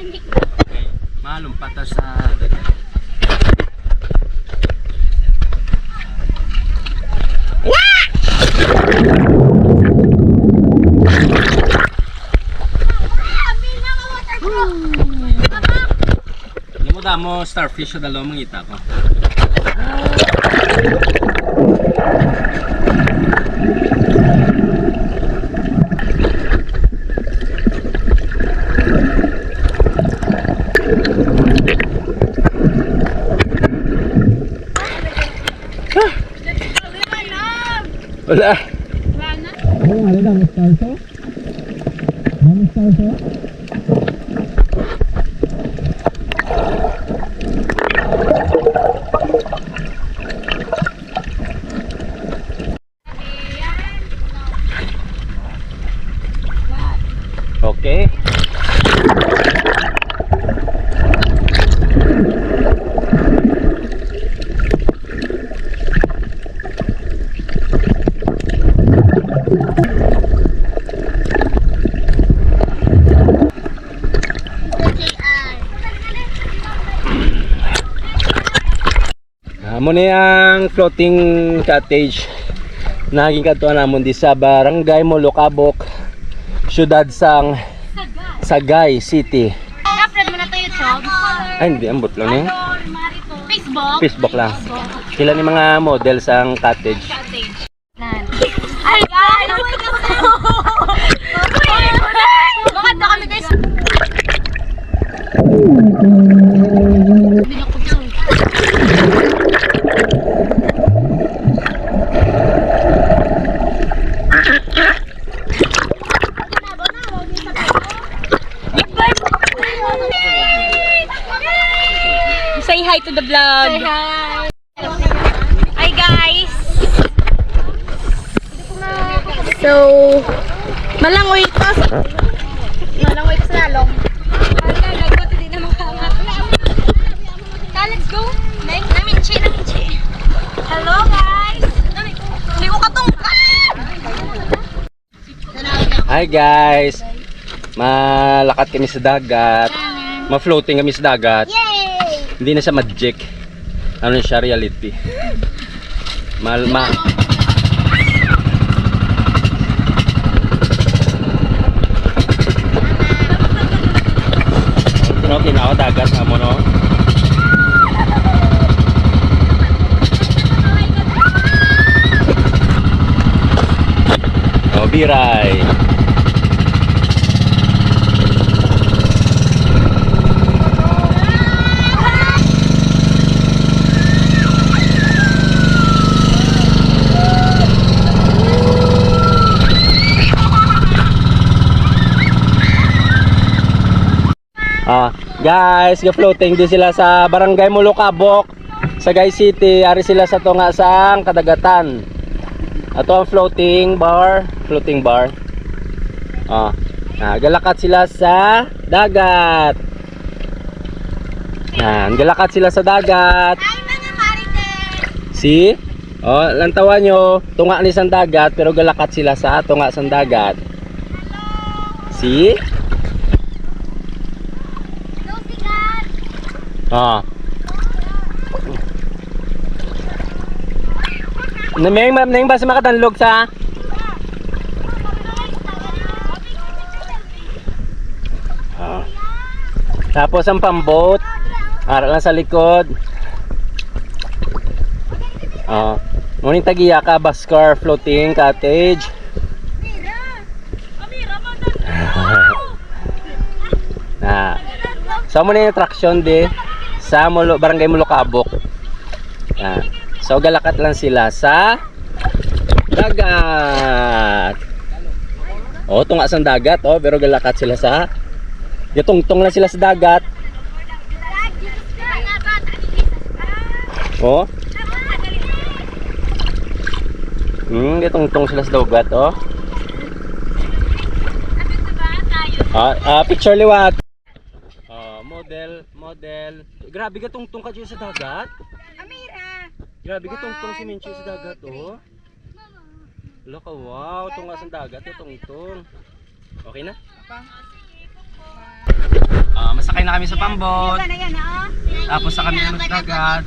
hindi. Okay. Malumpat ta sa dagat. Hindi mo starfish sa dalawang mangita ko. Wala. Wala na. Oh, ano lang starso? Dami starso? Okay. Amo ni ang floating cottage. Naging kadto namon di sa Barangay Molocabok, syudad sang Sagay City. Upload mo na to YouTube. Ay, hindi ambot lang ni. Facebook. Facebook lang. Sila ni mga model sang cottage. Ay, guys! Bakit na kami guys? Binukod lang. Say hi to the vlog. Say hi. Hi guys. So, malangoy ito. Malangoy ito sa lalong. Let's go. Naminchi, naminchi. Hello, guys. Hindi ko katungkad. Hi guys. Malakat kami sa dagat. Ma-floating kami sa dagat. Yay! Hindi na siya magic. Ano na siya reality. Mal ma No, kinao dagat amo no. Oh, biray. Ah, guys, ga-floating din sila sa Barangay Mulukabok, sa Gay City. Ari sila sa tunga sang kadagatan. Ato ang floating bar, floating bar. Ah, ah galakat sila sa dagat. Yan, galakat sila sa dagat. Hi, mga marites. See? Oh, lantawan nyo, tunga ni sang dagat pero galakat sila sa tunga sang dagat. See? Go, sigat. Ah. Na may ma'am na yung basa makatanlog sa Ah. Tapos ang pambot. Ara lang sa likod. Ah. Ngunit tagiya ka Baskar Floating Cottage. na. So mo na yung attraction di sa Mulo, Barangay Mulocabok. Ah. So galakat lang sila sa dagat. Oh, tunga sa dagat oh, pero galakat sila sa Gatungtong lang sila sa dagat. Oh. Hmm, gatungtong sila sa dagat oh. Ah, ah, picture liwat. Model, model. Grabe ka tungtong ka dyan sa dagat. Amira. Grabe ka tungtong si Minchi sa dagat, oh. Wala ka, wow. Tunga sa dagat, oh, tungtong. Okay na? Ah, masakay kami sa pambot. Tapos sa kami ng dagat.